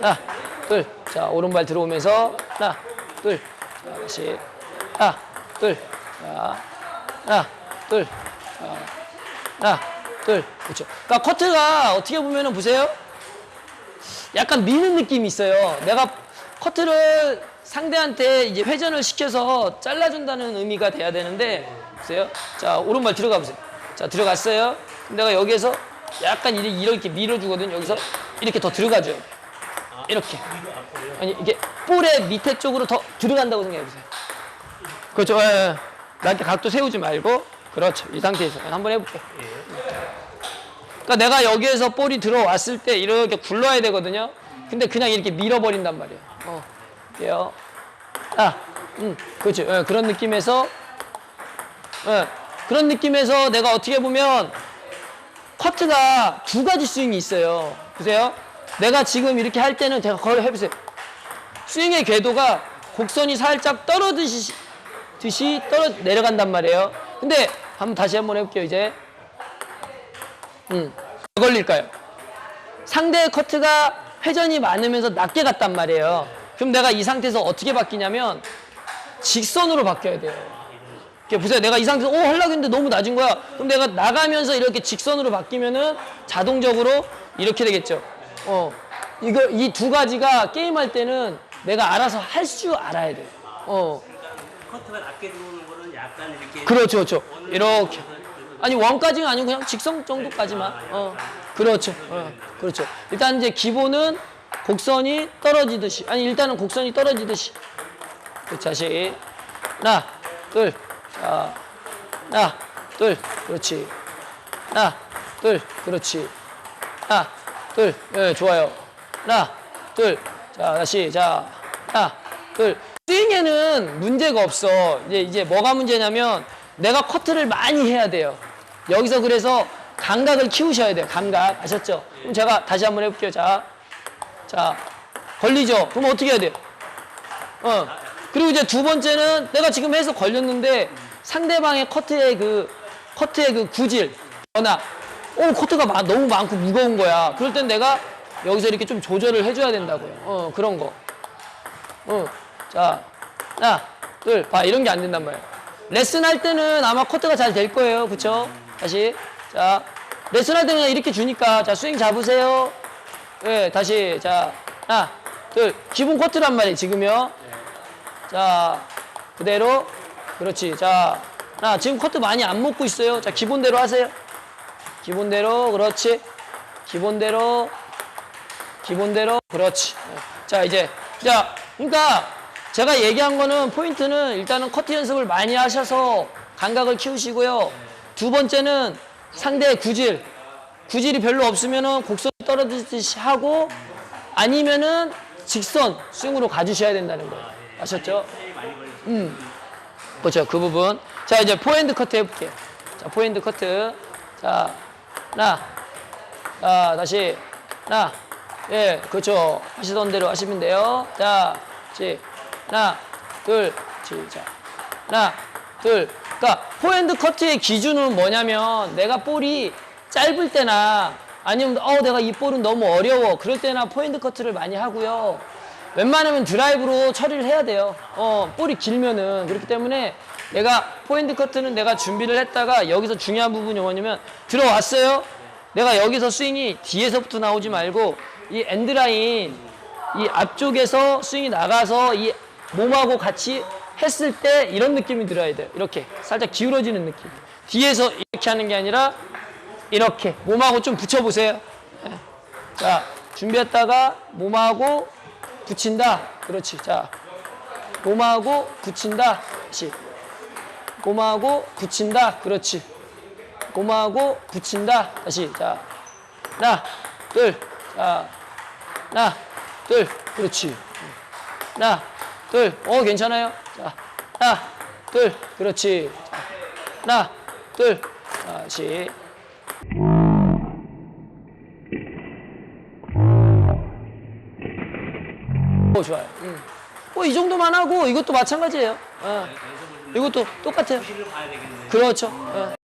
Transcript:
하나, 둘. 자, 오른발 들어오면서 하나, 둘. 자, 다시 하나, 둘. 자, 하나, 둘. 자, 하나, 둘. 그렇죠. 그러니까 커트가 어떻게 보면은 보세요. 약간 미는 느낌이 있어요. 내가 커트를 상대한테 이제 회전을 시켜서 잘라준다는 의미가 돼야 되는데, 보세요. 자, 오른발 들어가 보세요. 자, 들어갔어요. 내가 여기에서 약간 이렇게, 밀어주거든요. 여기서 이렇게 더 들어가줘요. 이렇게. 아니, 이게 볼의 밑에 쪽으로 더 들어간다고 생각해 보세요. 그렇죠. 예, 예. 나한테 각도 세우지 말고, 그렇죠. 이 상태에서 한번 해볼게요. 그러니까 내가 여기에서 볼이 들어왔을 때 이렇게 굴러야 되거든요. 근데 그냥 이렇게 밀어버린단 말이에요. 어, 이게요. 아, 음, 그렇죠. 예, 그런 느낌에서, 예, 그런 느낌에서 내가 어떻게 보면 커트가 두 가지 스윙이 있어요. 보세요. 내가 지금 이렇게 할 때는 제가 거의 해보세요. 스윙의 궤도가 곡선이 살짝 떨어듯이 듯이 떨어 내려간단 말이에요. 근데 한번 다시 한번 해볼게요. 이제 음, 왜 걸릴까요? 상대의 커트가 회전이 많으면서 낮게 갔단 말이에요. 그럼 내가 이 상태에서 어떻게 바뀌냐면 직선으로 바뀌어야 돼요. 이렇게 보세요. 내가 이 상태에서 오 하려고 했는데 너무 낮은 거야. 그럼 내가 나가면서 이렇게 직선으로 바뀌면은 자동적으로 이렇게 되겠죠. 어. 이거 이 두 가지가 게임할 때는 내가 알아서 할 줄 알아야 돼요. 어. 커트가 낮게 들어오는 거는 약간 이렇게 그렇죠, 그렇죠. 이렇게. 아니 원까지가 아니고 그냥 직선 정도까지만. 어, 그렇죠. 어, 그렇죠. 일단 이제 기본은 곡선이 떨어지듯이. 아니 일단은 곡선이 떨어지듯이. 그 자식. 하나, 둘, 자, 하나, 둘, 그렇지. 하나, 둘, 그렇지. 하나, 둘, 예, 좋아요. 하나, 둘, 자 다시, 자, 하나, 둘. 스윙에는 문제가 없어. 이제 이제 뭐가 문제냐면 내가 커트를 많이 해야 돼요. 여기서 그래서 감각을 키우셔야 돼요. 감각 아셨죠? 그럼 제가 다시 한번 해볼게요. 자, 자 걸리죠. 그럼 어떻게 해야 돼요? 어. 그리고 이제 두 번째는 내가 지금 해서 걸렸는데 상대방의 커트의 그 커트의 그 구질 변화. 어 커트가 마- 너무 많고 무거운 거야. 그럴 땐 내가 여기서 이렇게 좀 조절을 해줘야 된다고요. 어 그런 거. 어. 자, 하나, 둘, 봐 이런 게 안 된단 말이야. 레슨 할 때는 아마 커트가 잘 될 거예요. 그쵸? 다시. 자, 레슨 할 때는 그냥 이렇게 주니까 자 스윙 잡으세요. 예, 다시. 자, 하나, 둘. 기본 커트란 말이에요. 지금요. 자, 그대로. 그렇지. 자, 나 지금 커트 많이 안 먹고 있어요. 자, 기본대로 하세요. 기본대로. 그렇지. 기본대로. 기본대로. 그렇지. 자, 이제. 자, 그러니까 제가 얘기한 거는 포인트는 일단은 커트 연습을 많이 하셔서 감각을 키우시고요. 두 번째는 상대의 구질. 구질이 별로 없으면은 곡선 떨어지듯이 하고 아니면은 직선 스윙으로 가주셔야 된다는 거예요. 아셨죠? 음. 그렇죠. 그 부분. 자, 이제 포핸드 커트 해볼게요. 자, 포핸드 커트. 자, 하 나. 자, 다시. 하나. 예, 그렇죠. 하시던 대로 하시면 돼요. 자, 지. 하나, 둘, 시작. 하나, 둘. 그러니까 포핸드 커트의 기준은 뭐냐면 내가 볼이 짧을 때나 아니면 어 내가 이 볼은 너무 어려워. 그럴 때나 포핸드 커트를 많이 하고요. 웬만하면 드라이브로 처리를 해야 돼요. 어, 볼이 길면은. 그렇기 때문에 내가 포핸드 커트는 내가 준비를 했다가 여기서 중요한 부분이 뭐냐면 들어왔어요. 내가 여기서 스윙이 뒤에서부터 나오지 말고 이 엔드라인 이 앞쪽에서 스윙이 나가서 이 몸하고 같이 했을 때 이런 느낌이 들어야 돼요. 이렇게 살짝 기울어지는 느낌. 뒤에서 이렇게 하는 게 아니라 이렇게 몸하고 좀 붙여보세요. 예. 자 준비했다가 몸하고 붙인다. 그렇지. 자 몸하고 붙인다. 다시 몸하고 붙인다. 그렇지. 몸하고 붙인다. 다시 자 하나 둘 자 하나 둘 그렇지. 하나 둘 어 괜찮아요. 자 하나 둘 그렇지. 자, 하나 둘 다시 오 좋아요. 음. 뭐 이 정도만 하고 이것도 마찬가지예요. 어. 이것도 똑같아요. 그렇죠. 어.